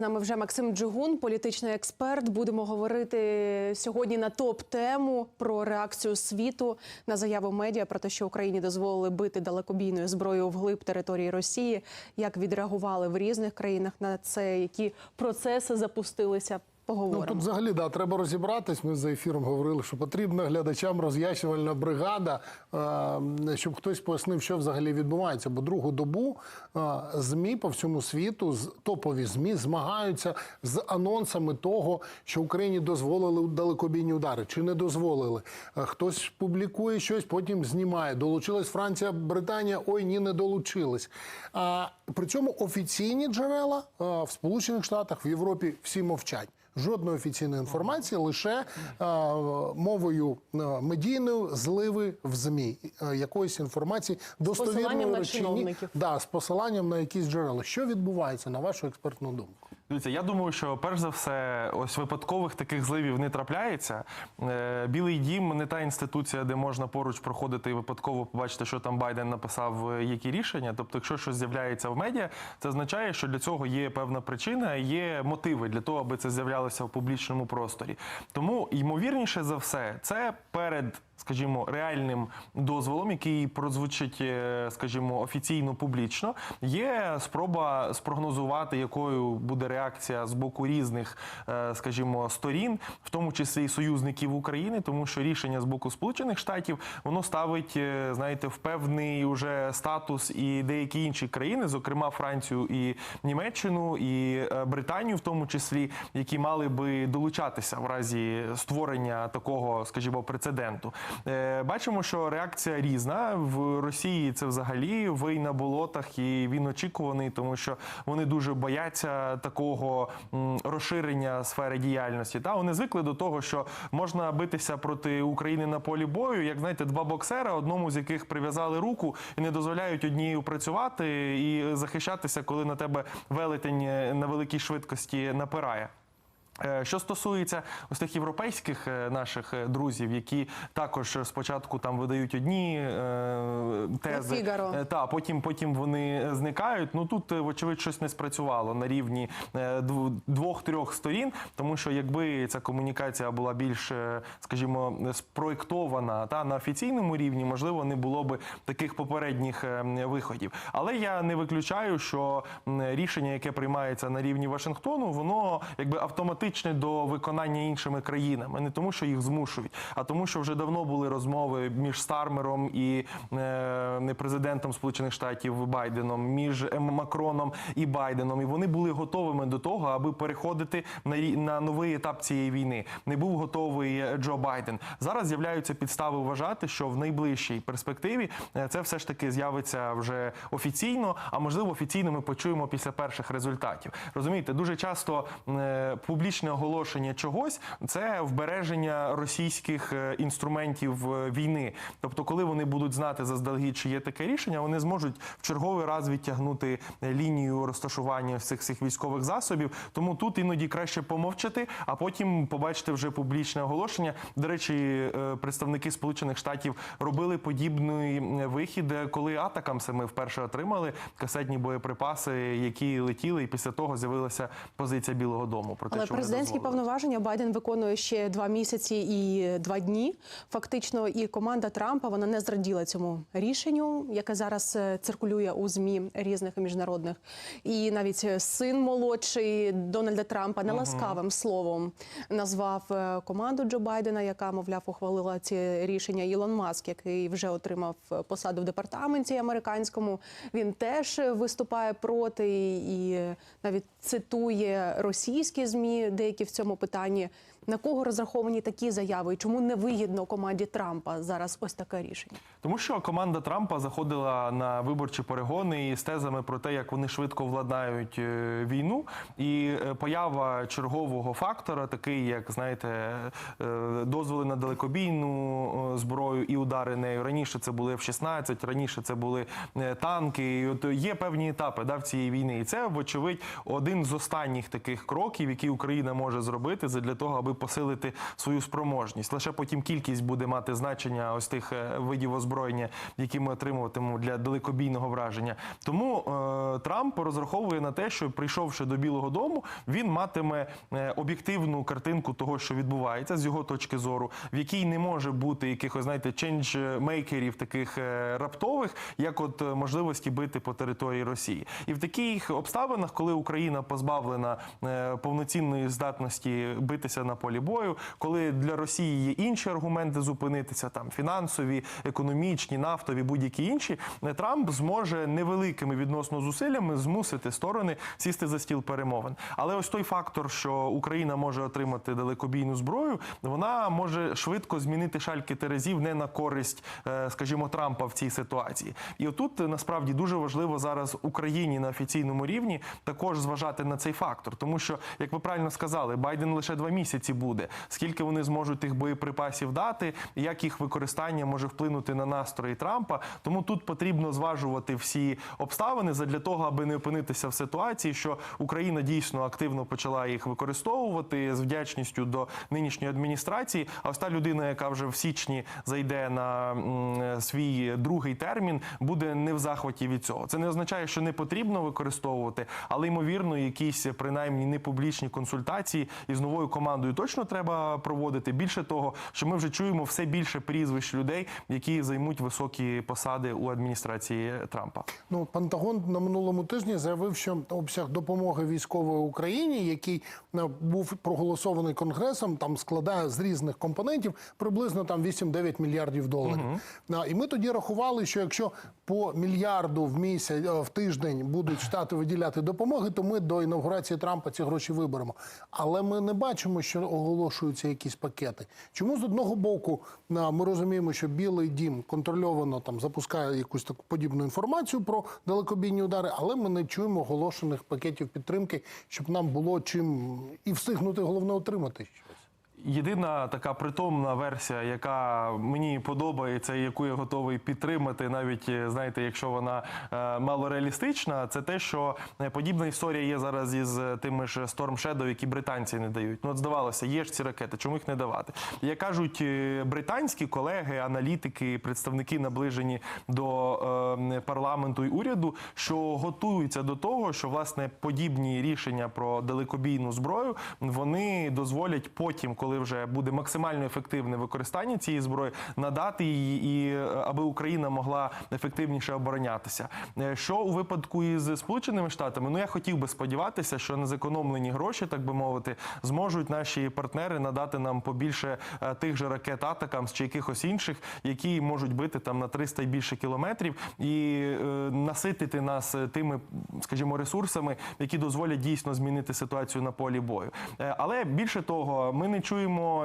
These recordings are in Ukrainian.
Нами вже Максим Джигун, політичний експерт. Будемо говорити сьогодні на топ-тему про реакцію світу на заяву медіа про те, що Україні дозволили бити далекобійною зброєю вглиб території Росії. Як відреагували в різних країнах на це, які процеси запустилися? Ну, тут взагалі да, треба розібратись. Ми за ефіром говорили, що потрібна глядачам роз'яснювальна бригада, е, щоб хтось пояснив, що взагалі відбувається. Бо другу добу е, ЗМІ по всьому світу, з- топові ЗМІ змагаються з анонсами того, що Україні дозволили далекобійні удари, чи не дозволили. Е, Хтось публікує щось, потім знімає. Долучилась Франція, Британія. Ой, ні, не долучились. А при цьому офіційні джерела в Сполучених Штатах, в Європі всі мовчать. Жодної офіційної інформації, лише е, мовою е, медійною зливи в змі е, якоїсь інформації достовірної ні. Да, з посиланням на якісь джерела. Що відбувається на вашу експертну думку? Дивіться, я думаю, що перш за все, ось випадкових таких зливів не трапляється. Е, Білий дім не та інституція, де можна поруч проходити і випадково побачити, що там Байден написав, е, які рішення. Тобто, якщо щось з'являється в медіа, це означає, що для цього є певна причина, є мотиви для того, аби це з'являлося в публічному просторі. Тому ймовірніше за все, це перед. Скажімо, реальним дозволом, який прозвучить, е, скажімо, офіційно публічно, є спроба спрогнозувати, якою буде реакція з боку різних, е, скажімо, сторін, в тому числі і союзників України, тому що рішення з боку Сполучених Штатів воно ставить, е, знаєте, в певний уже статус і деякі інші країни, зокрема Францію і Німеччину, і Британію, в тому числі, які мали би долучатися в разі створення такого, скажімо, прецеденту. Е, Бачимо, що реакція різна в Росії. Це взагалі вий на болотах, і він очікуваний, тому що вони дуже бояться такого розширення сфери діяльності. Та вони звикли до того, що можна битися проти України на полі бою, як знаєте, два боксера, одному з яких прив'язали руку і не дозволяють однією працювати і захищатися, коли на тебе велетень е, на великій швидкості напирає. Е, Що стосується ось тих європейських е, наших е, друзів, які також спочатку там видають одні тези, та потім потім вони зникають. Ну тут вочевидь щось не спрацювало на рівні двох-трьох сторін, тому що якби ця комунікація була більш, скажімо, спроєктована та на офіційному рівні, можливо, не було би таких попередніх виходів. Але я не виключаю, що рішення, яке приймається на рівні Вашингтону, воно якби автоматичне до виконання іншими країнами, не тому, що їх змушують, а тому, що вже давно були розмови між Стармером і е, не президентом Сполучених Штатів Байденом, між Ем- Макроном і Байденом, і вони були готовими до того, аби переходити на, на новий етап цієї війни. Не був готовий Джо Байден. Зараз з'являються підстави вважати, що в найближчій перспективі е, це все ж таки з'явиться вже офіційно, а можливо офіційно ми почуємо після перших результатів. Розумієте, дуже часто е, публічне оголошення чогось це вбереження російських е, інструментів е, війни. Тобто, коли вони будуть знати заздалегідь, чи є таке рішення, вони зможуть в черговий раз відтягнути е, лінію розташування всіх цих військових засобів. Тому тут іноді краще помовчати, а потім побачити вже публічне оголошення. До речі, представники Сполучених Штатів робили подібний вихід, коли атакамси ми вперше отримали касетні боєприпаси, які летіли, і після того з'явилася позиція Білого Дому. Про те, Але що президентські дозволили. повноваження Байден виконує ще два місяці і два дні. Фактично, і команда Трампа вона не зраділа цьому рішенню, яке зараз е, циркулює у змі різних міжнародних. І навіть син молодший Дональда Трампа неласкавим словом назвав е, команду Джо Байдена, яка мовляв ухвалила ці рішення. Ілон Маск, який вже отримав посаду в департаменті американському. Він теж виступає проти і навіть цитує російські змі, деякі в цьому питанні. На кого розраховані такі заяви? І чому не вигідно команді Трампа зараз ось таке рішення? Тому що команда Трампа заходила на виборчі перегони із тезами про те, як вони швидко владнають е, війну, і е, поява чергового фактора, такий як знаєте, е, дозволи на далекобійну зброю і удари нею. Раніше це були F-16, раніше це були танки. І от є певні етапи да, в цієї війни, і це вочевидь один з останніх таких кроків, які. Україна може зробити для того, аби посилити свою спроможність. Лише потім кількість буде мати значення ось тих е, видів озброєння, які ми отримуватимемо для далекобійного враження. Тому е, Трамп розраховує на те, що прийшовши до Білого Дому, він матиме е, об'єктивну картинку того, що відбувається з його точки зору, в якій не може бути якихось, знаєте, ченджмейкерів таких е, раптових, як от можливості бити по території Росії. І в таких обставинах, коли Україна позбавлена повноцінної здатності битися на полі бою, коли для Росії є інші аргументи зупинитися, там фінансові, економічні, нафтові, будь-які інші, е, Трамп зможе невеликими відносно зусиллями змусити сторони сісти за стіл перемовин. Але ось той фактор, що Україна може отримати далекобійну зброю, вона може швидко змінити шальки терезів не на користь, е, скажімо, Трампа в цій ситуації. І отут е, насправді дуже важливо зараз Україні на офіційному рівні також зважати на цей фактор, тому що, як ви правильно сказали, Байден лише два місяці буде. Скільки вони зможуть тих боєприпасів дати, як їх використання може вплинути на настрої Трампа. Тому тут потрібно зважувати всі обставини задля того, аби не опинитися в ситуації, що Україна дійсно активно почала їх використовувати з вдячністю до нинішньої адміністрації. А ось та людина, яка вже в січні зайде на свій другий термін, буде не в захваті від цього. Це не означає, що не потрібно використовувати, але ймовірно, якісь принаймні непублічні консультації із новою командою точно треба проводити. Більше того, що ми вже чуємо все більше прізвищ людей, які займуть високі посади у адміністрації Трампа. Ну, Пентагон на минулому тижні заявив, що обсяг допомоги військової Україні, який е, був проголосований конгресом, там складає з різних компонентів приблизно там 8-9 мільярдів доларів. А, І ми тоді рахували, що якщо по мільярду в місяць е, в тиждень будуть штати виділяти допомоги, то ми до інавгурації Трампа ці гроші виберемо. Але ми не бачимо, що оголошуються якісь пакети. Чому з одного боку ми розуміємо, що Білий Дім контрольовано там запускає якусь таку подібну інформацію про далекобійні удари, але ми не чуємо оголошених пакетів підтримки, щоб нам було чим і встигнути головне отримати. Єдина така притомна версія, яка мені подобається яку я готовий підтримати, навіть е, знаєте, якщо вона е, малореалістична, це те, що е, подібна історія є зараз із тими ж Storm Shadow, які британці не дають. Ну, от здавалося, є ж ці ракети, чому їх не давати? Як кажуть британські колеги, аналітики, представники наближені до парламенту і уряду, що готуються до того, що власне подібні рішення про далекобійну зброю вони дозволять потім, коли вже буде максимально ефективне використання цієї зброї, надати її, і е, аби Україна могла ефективніше оборонятися. Е, Що у випадку із Сполученими Штатами? Ну я хотів би сподіватися, що на зекономлені гроші, так би мовити, зможуть наші партнери надати нам побільше е, тих же ракет Атакамс чи якихось інших, які можуть бити там на 300 і більше кілометрів, і е, наситити нас тими, скажімо, ресурсами, які дозволять дійсно змінити ситуацію на полі бою. Е, Але більше того, ми не чуємо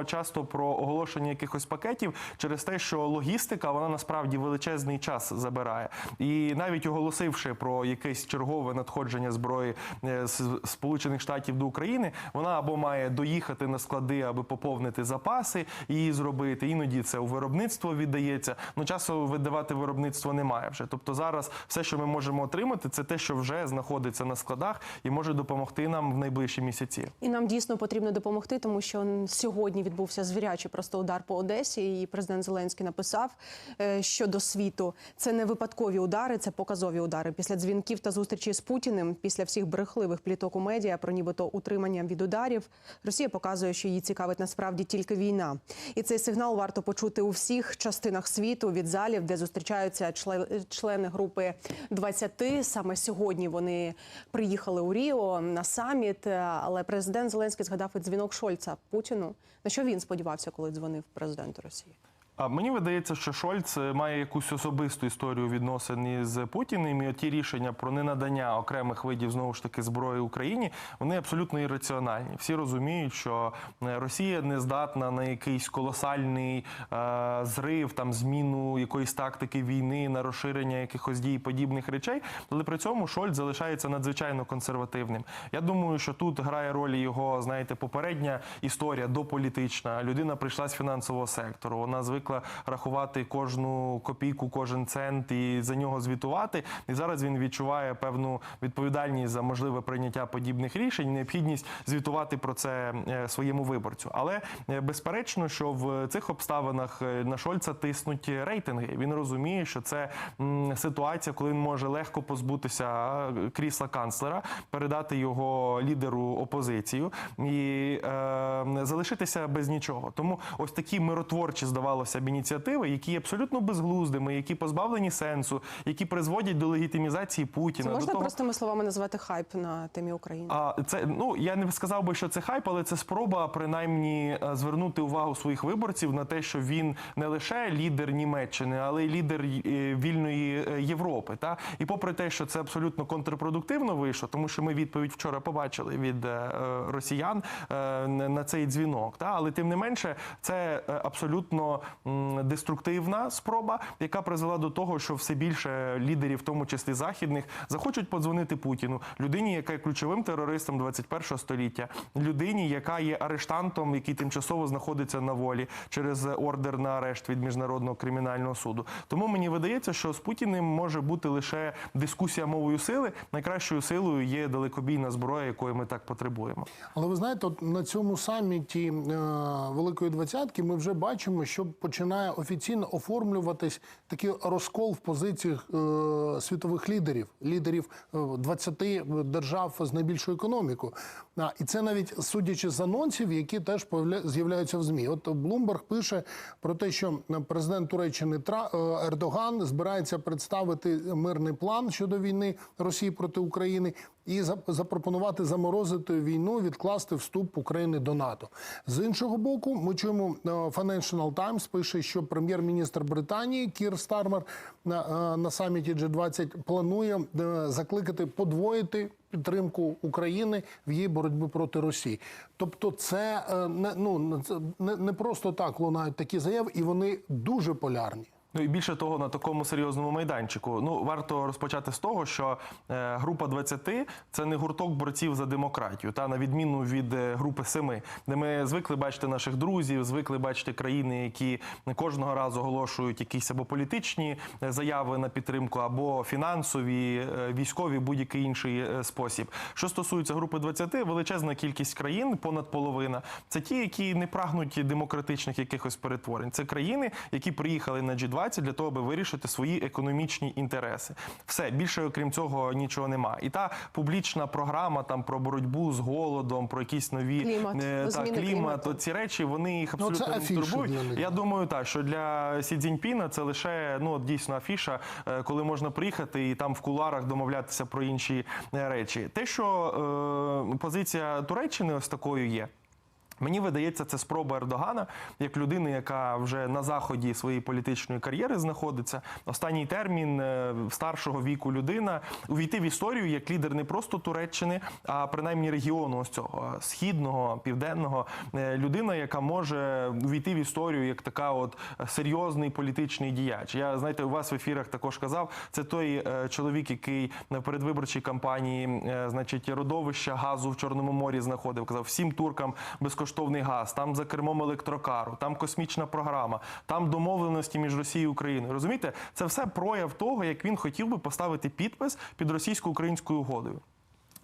часто про оголошення якихось пакетів через те, що логістика вона насправді величезний час забирає. І навіть оголосивши про якесь чергове надходження зброї е, з Сполучених Штатів до України, вона або має доїхати на склади, аби поповнити запаси її зробити. Іноді це у виробництво віддається. Ну часу видавати виробництво немає вже. Тобто зараз все, що ми можемо отримати, це те, що вже знаходиться на складах і може допомогти нам в найближчі місяці. І нам дійсно потрібно допомогти, тому що сьогодні відбувся звірячий просто удар по Одесі. І президент Зеленський написав е, щодо світу. Це не випадкові удари, це показові удари. Після дзвінків та зустрічі з Путіним, після всіх брехливих пліток у медіа про нібито утримання від ударів. Росія показує, що її цікавить насправді тільки війна. І цей сигнал варто почути у всіх частинах світу від залів, де зустрічаються чле- члени групи 20. Саме сьогодні вони приїхали у Ріо на саміт. Але президент Зеленський згадав і дзвінок Шольца Путіну. На що він сподівався, коли дзвонив президенту Росії? А мені видається, що Шольц має якусь особисту історію відносин із Путіним. І ті рішення про ненадання окремих видів знову ж таки зброї Україні вони абсолютно ірраціональні. Всі розуміють, що е, Росія не здатна на якийсь колосальний е, зрив, там зміну якоїсь тактики війни, на розширення якихось дій подібних речей. Але при цьому Шольц залишається надзвичайно консервативним. Я думаю, що тут грає роль його, знаєте, попередня історія дополітична. Людина прийшла з фінансового сектору. Вона звикла звикла рахувати кожну копійку, кожен цент і за нього звітувати. І зараз він відчуває певну відповідальність за можливе прийняття подібних рішень, необхідність звітувати про це е, своєму виборцю. Але е, безперечно, що в цих обставинах е, на Шольца тиснуть рейтинги. Він розуміє, що це ситуація, коли він може легко позбутися крісла канцлера, передати його лідеру опозицію і е, залишитися без нічого. Тому ось такі миротворчі, здавалося б, ініціативи, які є абсолютно безглуздими, які позбавлені сенсу, які призводять до легітимізації Путіна. Це можна до того, простими словами назвати хайп на темі України? а це ну я не сказав би, що це хайп, але це спроба принаймні е, звернути увагу своїх виборців на те, що він не лише лідер Німеччини, але й лідер е, вільної е, Європи. Та і попри те, що це абсолютно контрпродуктивно вийшло, тому що ми відповідь вчора побачили від росіян на цей дзвінок. Та але тим не менше, це абсолютно деструктивна спроба, яка призвела до того, що все більше лідерів, в тому числі західних, захочуть подзвонити Путіну, людині, яка є ключовим терористом 21 століття, людині, яка є арештантом, який тимчасово знаходиться на волі через ордер на арешт від міжнародного кримінального суду. Тому мені видається, що з Путіним може бути лише дискусія мовою сили. Найкращою силою є далекобійна зброя, якої ми так потребуємо. Але ви знаєте, от на цьому саміті е, Великої Двадцятки ми вже бачимо, що починає офіційно оформлюватись такий розкол в позиціях е, світових лідерів, лідерів е, 20 держав з найбільшою економікою. А, і це навіть судячи з анонсів, які теж з'являються в змі. От Блумберг пише про те, що президент Туреччини Тра е, Ердоган збирається представити мирний план щодо війни Росії проти України і за- запропонувати заморозити війну, відкласти вступ України до НАТО. З іншого боку, ми чуємо е, Financial Times пише, що прем'єр-міністр Британії Кір Стармер на, е, на саміті G20 планує е, закликати подвоїти підтримку України в її боротьбі проти Росії. Тобто, це е, не ну не, не просто так лунають такі заяви, і вони дуже полярні. Ну і більше того, на такому серйозному майданчику. Ну варто розпочати з того, що е, група 20 – це не гурток борців за демократію, та на відміну від е, групи 7, де ми звикли бачити наших друзів, звикли бачити країни, які кожного разу оголошують якісь або політичні е, заяви на підтримку, або фінансові, військові, будь-який інший спосіб. Що стосується групи 20, величезна кількість країн, понад половина, це ті, які не прагнуть демократичних якихось перетворень. Це країни, які приїхали на G20 для того, аби вирішити свої економічні інтереси. Все більше, окрім цього, нічого нема. І та публічна програма там про боротьбу з голодом, про якісь нові Клімат, е, та, клімат, от ці речі вони їх Ну, це абсолютно не афіші турбують. Я думаю, так що для Сі Цзіньпіна це лише ну от дійсно афіша, е, коли можна приїхати і там в куларах домовлятися про інші е, речі. Те, що е, позиція Туреччини ось такою є. Мені видається, це спроба Ердогана, як людини, яка вже на заході своєї політичної кар'єри знаходиться. Останній термін е, старшого віку людина увійти в історію як лідер не просто Туреччини, а принаймні регіону ось цього східного, південного. Е, Людина, яка може увійти в історію як така, от серйозний політичний діяч. Я знаєте, у вас в ефірах також казав. Це той е, чоловік, який на передвиборчій кампанії, е, значить, родовища газу в Чорному морі знаходив. Казав всім туркам безкоштовний газ, там за кермом електрокару, там космічна програма, там домовленості між Росією і Україною. Розумієте, це все прояв того, як він хотів би поставити підпис під російсько-українською угодою.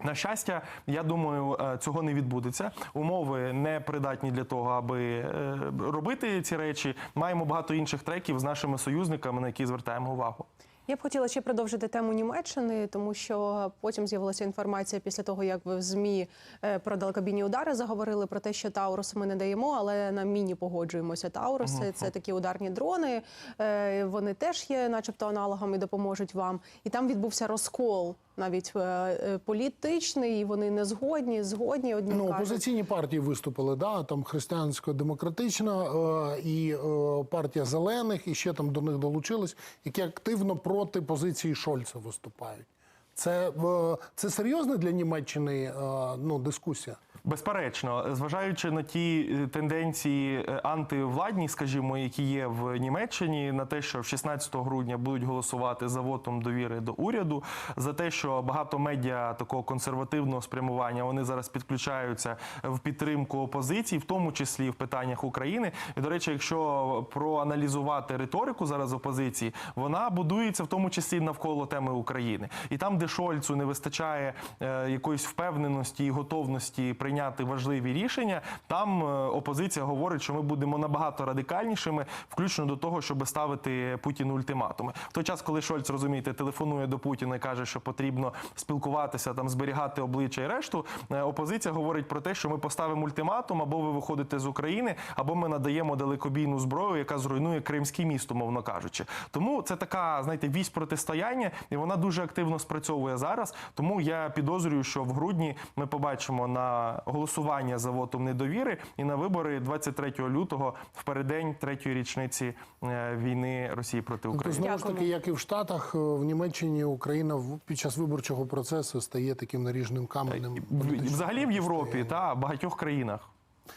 На щастя, я думаю, е, цього не відбудеться. Умови не придатні для того, аби е, робити ці речі. Маємо багато інших треків з нашими союзниками, на які звертаємо увагу. Я б хотіла ще продовжити тему Німеччини, тому що потім з'явилася інформація після того, як ви в змі е, про далекобійні удари заговорили про те, що Таурус ми не даємо, але на міні погоджуємося. Тауруси це такі ударні дрони. е, Вони теж є, начебто, аналогами, допоможуть вам. І там відбувся розкол. Навіть е, е, політичний, і вони не згодні, згодні одні Ну, опозиційні партії виступили, да, там християнсько-демократична е, і е, партія зелених, і ще там до них долучились, які активно проти позиції Шольца виступають. Це, е, це серйозна для Німеччини е, ну, дискусія. Безперечно, зважаючи на ті е, тенденції е, антивладні, скажімо, які є в Німеччині, на те, що в 16 грудня будуть голосувати за вотом довіри до уряду, за те, що багато медіа такого консервативного спрямування вони зараз підключаються в підтримку опозиції, в тому числі в питаннях України. І до речі, якщо проаналізувати риторику зараз опозиції, вона будується в тому числі навколо теми України. І там, де Шольцу не вистачає е, якоїсь впевненості і готовності прийняти важливі рішення, там е, опозиція говорить, що ми будемо набагато радикальнішими, включно до того, щоб ставити Путіну ультиматуми. В той час, коли Шольц розумієте, телефонує до Путіна і каже, що потрібно спілкуватися, там зберігати обличчя і решту. е, Опозиція говорить про те, що ми поставимо ультиматум, або ви виходите з України, або ми надаємо далекобійну зброю, яка зруйнує Кримське місто, мовно кажучи. Тому це така, знаєте, вісь протистояння, і вона дуже активно спрацьовує зараз. Тому я підозрюю, що в грудні ми побачимо на голосування за вотом недовіри і на вибори 23 лютого в переддень третьої річниці е, війни Росії проти Тобто, України. знову ж таки, як і в Штатах, е, в Німеччині Україна в- під час виборчого процесу стає таким наріжним каменем. Взагалі в Європі та багатьох країнах.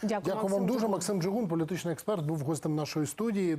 Дякую, Дякую вам дуже. Джигун. Максим Джигун, політичний експерт, був гостем нашої студії.